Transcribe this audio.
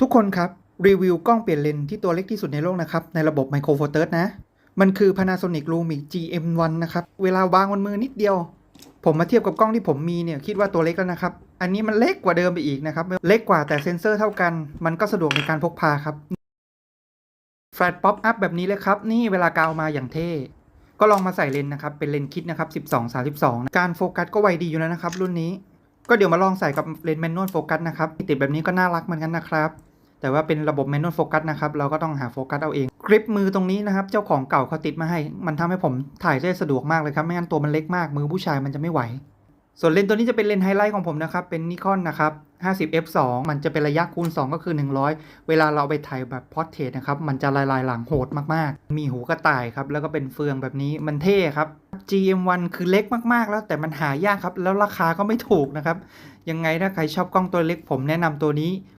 ทุกคนครับ รีวิวกล้องเปลี่ยนเลนส์ที่ตัวเล็กที่สุดในโลกนะครับ ในระบบ Micro Four Third นะ มันคือ Panasonic Lumix GM1 นะครับ เวลาวางบนมือนิดเดียว ผมมาเทียบกับกล้องที่ผมมีเนี่ย คิดว่าตัวเล็กแล้วนะครับ อันนี้มันเล็กกว่าเดิมไปอีกนะครับ เล็กกว่าแต่เซ็นเซอร์เท่ากัน มันก็สะดวกในการพกพาครับแฟลชป๊อปอัพแบบนี้เลยครับ นี่เวลากาวมาอย่างเท่ ก็ลองมาใส่เลนส์นะครับ เป็นเลนส์คิดนะครับ 12 32 การโฟกัสก็ไวดีอยู่แล้วนะครับ รุ่นนี้ ก็เดี๋ยวมาลองใส่กับเลนส์แมนนวลโฟกัสนะครับติดแบบนี้ก็น่ารักเหมือนกันนะครับ แต่ว่าเป็นระบบแมนนวลโฟกัสนะครับ เราก็ต้องหาโฟกัสเอาเอง กริปมือตรงนี้นะครับ เจ้าของเก่าเขาติดมาให้ มันทำให้ผมถ่ายได้สะดวกมากเลยครับ ไม่งั้นตัวมันเล็กมาก มือผู้ชายมันจะไม่ไหว ส่วนเลนส์ตัวนี้จะเป็นเลนส์ไฮไลท์ของผมนะครับ เป็นนิคอนนะครับ 50 f 2มันจะเป็นระยะคูณ 2 ก็คือ 100 เวลาเราเอาไปถ่ายแบบพอร์เทรตนะครับ มันจะลายลายหลังโหดมากๆ มีหูกระต่ายครับ แล้วก็เป็นเฟืองแบบนี้ มันเท่ครับ GM1 คือเล็กมากๆ แล้วแต่มันหายากครับ แล้วราคาก็ไม่ถูกนะครับ ยังไงถ้าใครชอบกล้องตัวเล็กผมแนะนำตัวนี้